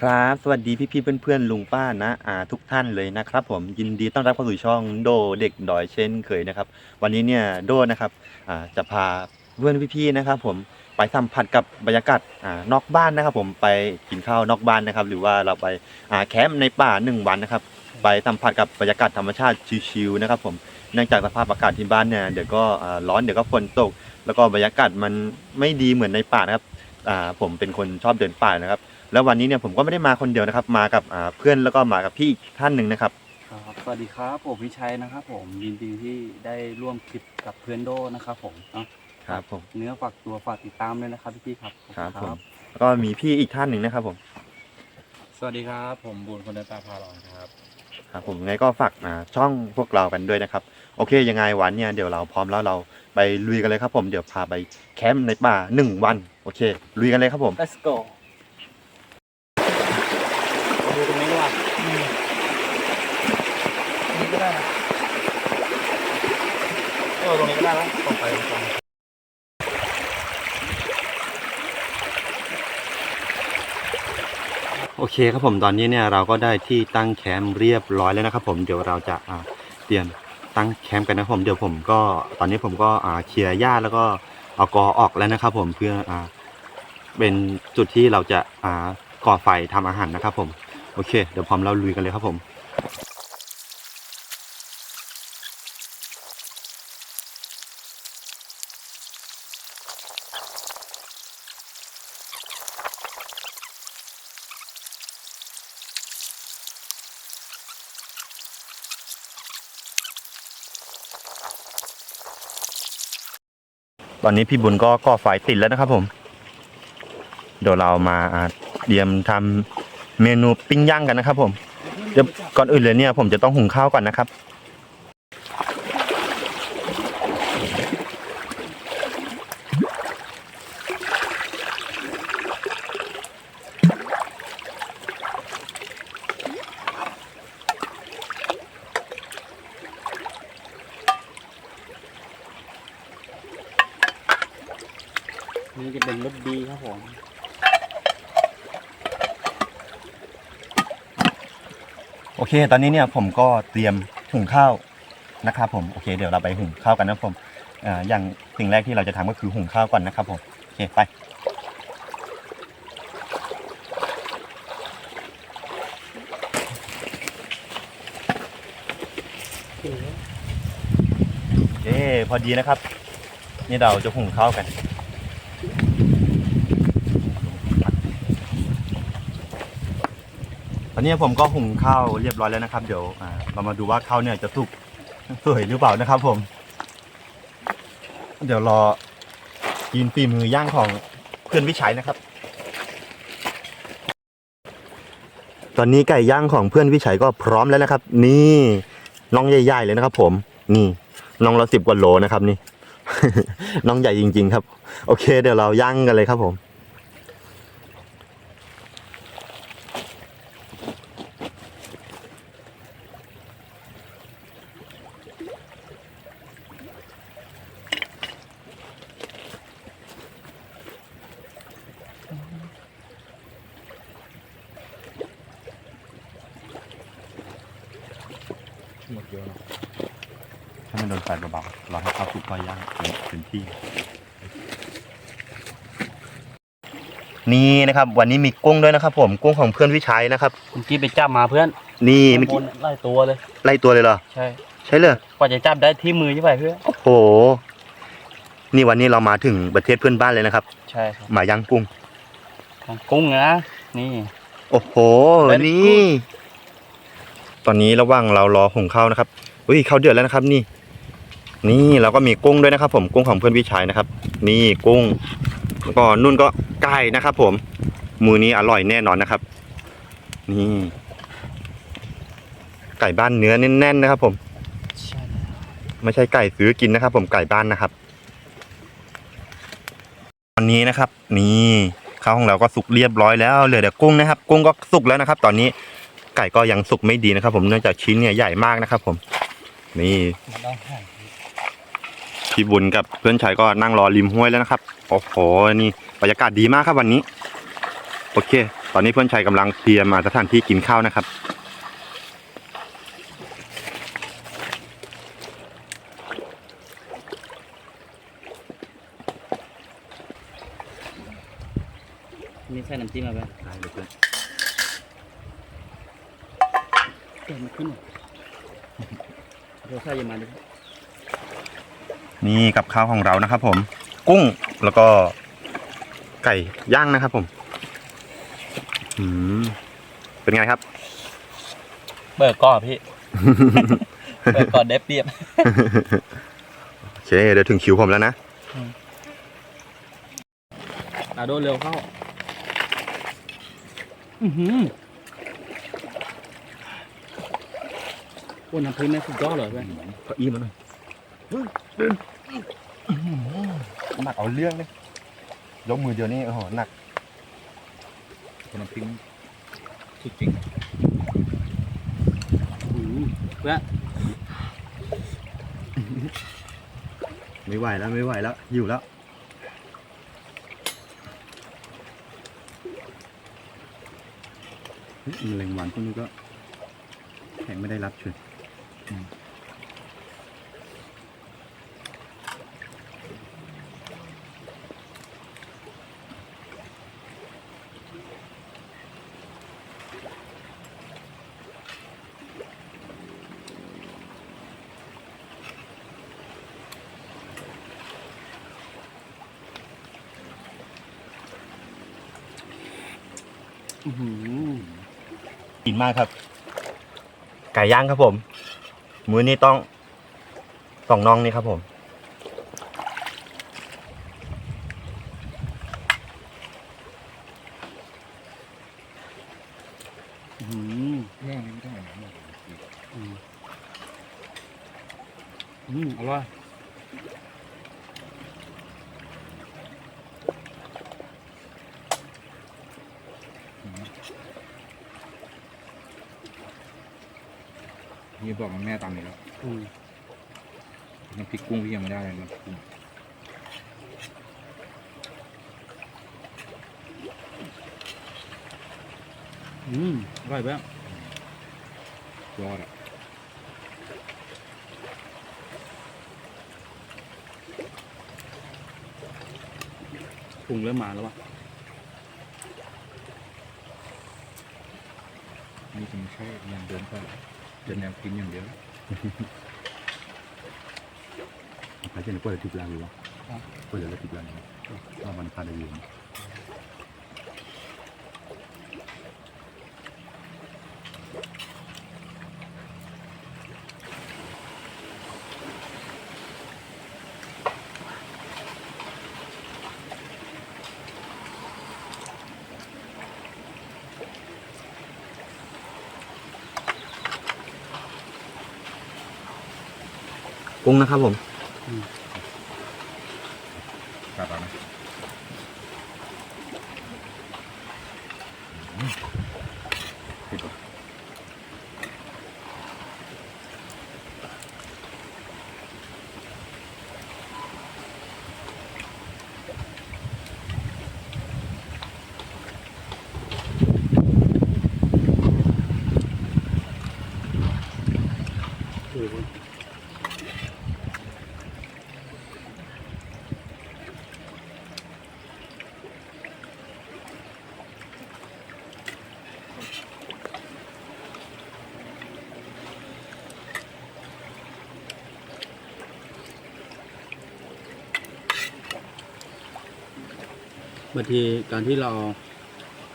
ครับ สวัสดีพี่ๆเพื่อนๆลุงป้านะอาทุกท่านเลยนะครับ ผมยินดีต้อนรับเข้าสู่ช่องโดเด็กดอยเช่นเคยนะครับ วันนี้เนี่ยโดนะครับอ่าจะพาเพื่อนพี่ๆนะครับ ผมไปสัมผัสกับบรรยากาศอ่านอกบ้านนะครับ ผมไปกินข้าวนอกบ้านนะครับ หรือว่าเราไปอ่าแคมป์ในป่าหนึ่งวันนะครับ ไปสัมผัสกับบรรยากาศธรรมชาติชิลๆนะครับ ผมเนื่องจากสภาพอากาศที่บ้านเนี่ยเดี๋ยวก็ร้อนเดี๋ยวก็ฝนตก แล้วก็บรรยากาศมันไม่ดีเหมือนในป่านะครับอ่าผมเป็นคนชอบเดินป่านะครับ แล้ววันนี้เนี่ยผมก็ไม่ได้มาคนเดียวนะครับ มากับอ่าเพื่อนแล้วก็มากับพี่อีกท่านหนึ่งนะครับ ครับสวัสดีครับผมพิชัยนะครับ ผมยินดีที่ได้ร่วมคลิปกับเพื่อนโดนะครับผมเนาะครับผม เนื้อฝากตัวฝากติดตามด้วยนะครับพี่ๆครับขอณ ครับผม แล้วก็มีพี่อีกท่านหนึ่งนะครับผม สวัสดีครับ ผมบุญคนเดินป่าพาหลอนครับ ครับผมไงก็ฝากอ่าช่องพวกเรากันด้วยนะครับ โอเค ยังไงวันเนี่ยเดี๋ยวเราพร้อมแล้วเราไปลุยกันเลยครับผมเดี๋ยวพาไปแคมป์ในป่าหนึ่งวัน โอเค ลุยกันเลยครับผม Let's go ดูตรงนี้ดีกว่า นี่ก็ได้นะเออตรงนี้ก็ได้นะตรงไปตรงโอเคครับผมตอนนี้เนี่ยเราก็ได้ที่ตั้งแคมป์เรียบร้อยแล้วนะครับผมเดี๋ยวเราจะอ่าเตรียมตั้งแคมป์กันนะครับผมเดี๋ยวผมก็ตอนนี้ผมก็อ่าเคลียร์หญ้าแล้วก็เอากอออกแล้วนะครับผมเพื่ออ่าเป็นจุดที่เราจะอ่าก่อไฟทำอาหารนะครับผมโอเค เดี๋ยวพร้อมเราลุยกันเลยครับผม ตอนนี้พี่บุญก็ก่อไฟติดแล้วนะครับผม เดี๋ยวเรามาเตรียมทำเมนูปิ้งย่างกันนะครับ ผมเดี๋ยวก่อนอื่นเลยเนี่ย ผมจะต้องหุงข้าวก่อนนะครับ นี่จะเป็นรถดีครับผม โอเค ตอนนี้เนี่ยผมก็เตรียมหุงข้าวนะครับผมโอเค เดี๋ยวเราไปหุงข้าวกันนะผมอ่าอย่างสิ่งแรกที่เราจะทำก็คือหุงข้าวก่อนนะครับผมโอเคไปโอเคพอดีนะครับ นี่เราจะหุงข้าวกัน ตอนนี้ผมก็หุงข้าวเรียบร้อยแล้วนะครับ เดี๋ยวเรามาดูว่าข้าวเนี่ยจะสุกสวยหรือเปล่านะครับ ผม เดี๋ยวรอกินฝีมือย่างของเพื่อนวิชัยนะครับ ตอนนี้ไก่ย่างของเพื่อนวิชัยก็พร้อมแล้วนะครับ นี่น้องใหญ่ๆเลยนะครับ ผม นี่น้องละสิบกว่าโลนะครับ นี่ น้องใหญ่จริง ๆ ครับ โอเค เดี๋ยวเราย่างกันเลยครับผม หมดเยอะเนอะ ให้มัน โดนไฟเบาๆรอให้ข้าวสุกค่อยย่างเป็นที่ นี่นะครับ วันนี้มีกุ้งด้วยนะครับ ผมกุ้งของเพื่อนวิชัยนะครับคุณกี้ไปจับมาเพื่อนนี่เมื่อคกี้นไล่ตัวเลย ไล่ตัวเลยเหรอ ใช่ ใช่เลยกว่าจะจับได้ที่มือใช่ไหมเพื่อนโอ้โห นี่วันนี้เรามาถึงประเทศเพื่อนบ้านเลยนะครับ ใช่ครับมาย่างกุ้งทางกุ้งนะนี่ โอ้โห Very นี่ตอนนี้ระหว่างเรารอหุงข้าวนะครับอุ้ยข้าวเดือดแล้วนะครับ นี่ นี่เราก็มีกุ้งด้วยนะครับ ผมกุ้งของเพื่อนวิชัยนะครับ นี่กุ้งแล้วก็นุ่นก็ไก่นะครับ ผม มือนี้อร่อยแน่นอนนะครับ นี่ไก่บ้านเนื้อแน่นๆนะครับ ผมไม่ใช่ไก่ซื้อกินนะครับ ผมไก่บ้านนะครับตอนนี้นะครับ นี่ข้าวของเราก็สุกเรียบร้อยแล้วเหลือแต่กุ้งนะครับ กุ้งก็สุกแล้วนะครับ ตอนนี้ไก่ก็ยังสุกไม่ดีนะครับ ผมเนื่องจากชิ้นเนี่ยใหญ่มากนะครับ ผม นี่ พี่บุญกับเพื่อนชายก็นั่งรอริมห้วยแล้วนะครับ โอ้โห นี่บรรยากาศดีมากครับวันนี้ โอเค ตอนนี้เพื่อนชัยกำลังเตรียมมาสถานที่กินข้าวนะครับมีใส่น้ำจิ้มมาไหมได้เลยเพื่อนแกมันขึ้นหรอเดี๋ยวใส่ยามาดิ นี่กับข้าวของเรานะครับ ผม กุ้งแล้วก็ไก่ย่างนะครับ ผมอืมเป็นไงครับ เบิกก่อนพี่ เบิกก่อนเด็บเดียบโอเคเดี๋ยวถึงคิวผมแล้วนะตาโดนเร็วเข้า อือหือโอ้น้ำพริกแม่สุดยอดเลยเพื่อนก็อิ่มแล้วหน่อย หนักเอาเรื่องเลยยกมือเดียวนี่โอ้โหหนักคนน้ำพริกสุดจริงอื้อหือเพื่อไม่ไหวแล้วไม่ไหวแล้วหิวแล้วเฮ้ยแมลงวันพวกนี้ก็แข็งไม่ได้รับเชิญ กินมากครับ ไก่ย่างครับผม มื้อนี้ต้องสองน้องนี่ครับผมอื้อหือแม่งไม่ต้องอะไรนะอืมอืมอร่อย บอกว่าแม่ตามนี้แล้วอืมน้ำพริกกุ้งพี่ยังไม่ได้เลยน้ำพริกกุ้งอืมอร่อยเพื่อนยอดอะปรุงเริ่มมาแล้ววะนี่จะไม่ใช่ยังเดินไป เป็นแนวกินอย่างเดียวใครจะนึกว่าจะทิพย์ลางอยู่วะก็จะได้ทิพย์ลางว่ามันพาได้ยิน กุ้งนะครับผมกลับแล้วนะอือ บางทีการที่เรา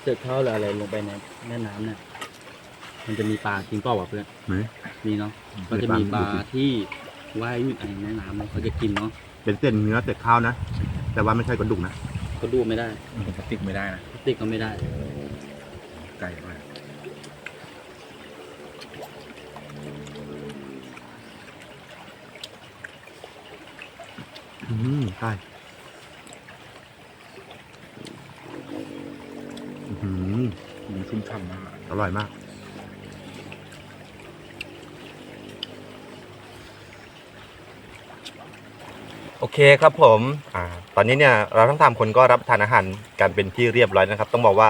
เสร็จข้าวหรืออะไรลงไปในแม่น้ำเนี่ย มันจะมีปลากินเปล่าวะเพื่อนไหมมีเนาะก็จะมีปลาที่ว่ายอยู่ในแม่น้ำเนี่ยเขาจะกินเนาะเป็นเส้นเนื้อเศษข้าวนะ แต่ว่าไม่ใช่กระดูกนะเขาดูไม่ได้ผมพลาสติกไม่ได้นะพลาสติกก็ไม่ได้ ไก่มากอืมใช่ มันชุ่มฉ่ำมาก อร่อยมากอโอเคครับผมอ่าตอนนี้เนี่ยเราทั้งสามคนก็รับประทานอาหารกันเป็นที่เรียบร้อยนะครับ ต้องบอกว่า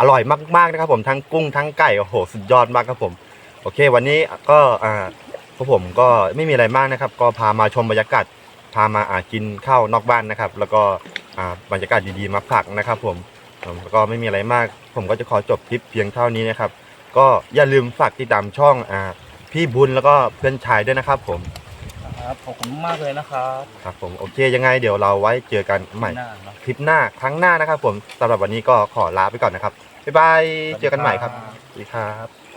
อร่อยมากๆนะครับ ผมทั้งกุ้งทั้งไก่โอ้โหสุดยอดมากครับผม โอเค วันนี้ก็อ่าพวกผมก็ไม่มีอะไรมากนะครับ ก็พามาชมบรรยากาศพามาอ่ากินข้าวนอกบ้านนะครับ แล้วก็อ่าบรรยากาศดีๆมาฝากนะครับ ผมผมแล้ว ก็ไม่มีอะไรมาก ผมก็จะขอจบคลิปเพียงเท่านี้นะครับ ก็อย่าลืมฝากติดตามช่องอ่าพี่บุญแล้วก็เพื่อนชายด้วยนะครับ ผมครับขอบคุณมากเลยนะครับครับผมโอเคยังไงเดี๋ยวเราไว้เจอกันใหม่หน้าเนาะคลิปหน้าครั้งหน้านะครับ ผมสำหรับวันนี้ก็ขอลาไปก่อนนะครับบ๊ายบายเจอกันใหม่ครับสวัสดีครับ